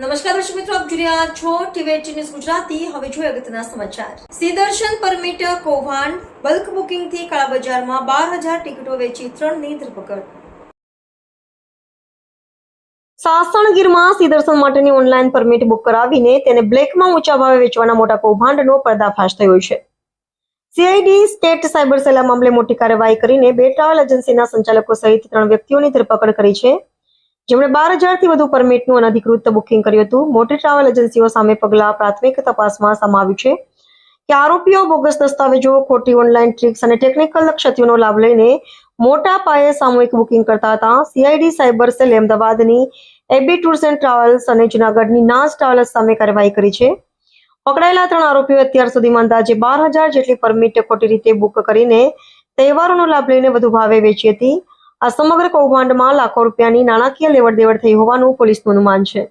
નમસ્કાર દર્શક મિત્રો, આપ જોઈ રહ્યા છો ટીવી ન્યૂઝ ગુજરાતી. હવે જોઈએ અગત્યના સમાચાર. સીદર્શન પરમિટ કૌભાંડ બલ્ક બુકિંગથી કાળાબજારમાં બાર હજાર ટિકિટો વેચી ત્રણની ધરપકડ. સાસણગીરમાં સીદર્શન માટેની ઓનલાઈન પરમિટ બુક કરાવીને તેને બ્લેકમાં ઊંચા ભાવે વેચવાના મોટા કૌભાંડનો પર્દાફાશ થયો છે. સીઆઈડી સ્ટેટ સાયબર સેલા મામલે મોટી કાર્યવાહી કરીને બે ટ્રાવેલ એજન્સીના સંચાલકો સહિત ત્રણ વ્યક્તિઓની ધરપકડ કરી છે. જેમણે બાર હજારથી વધુ પરમિટનું અનધિકૃત બુકિંગ કર્યું હતું. મોટી ટ્રાવેલ એજન્સીઓ સામે પગલા પ્રાથમિક તપાસમાં સમાવ્યું છે કે આરોપીઓ બોગસ દસ્તાવેજો, ખોટી ઓનલાઈન ટ્રિક્સ અને ટેકનિકલ ક્ષતિઓનો લાભ લઈને મોટા પાયે સામૂહિક બુકિંગ કરતા હતા. સીઆઈડી સાયબર સેલ અમદાવાદની એબી ટૂર્સ એન્ડ ટ્રાવેલ્સ અને જુનાગઢની નાસ ટ્રાવેલ્સ સામે કાર્યવાહી કરી છે. પકડાયેલા ત્રણ આરોપીઓ અત્યાર સુધીમાં અંદાજે બાર હજાર જેટલી પરમિટ ખોટી રીતે બુક કરીને તહેવારોનો લાભ લઈને વધુ ભાવે વેચી હતી. આ સમગ્ર કૌભાંડમાં લાખો રૂપિયાની નાણાકીય લેવડ દેવડ થઈ હોવાનું પોલીસનું અનુમાન છે.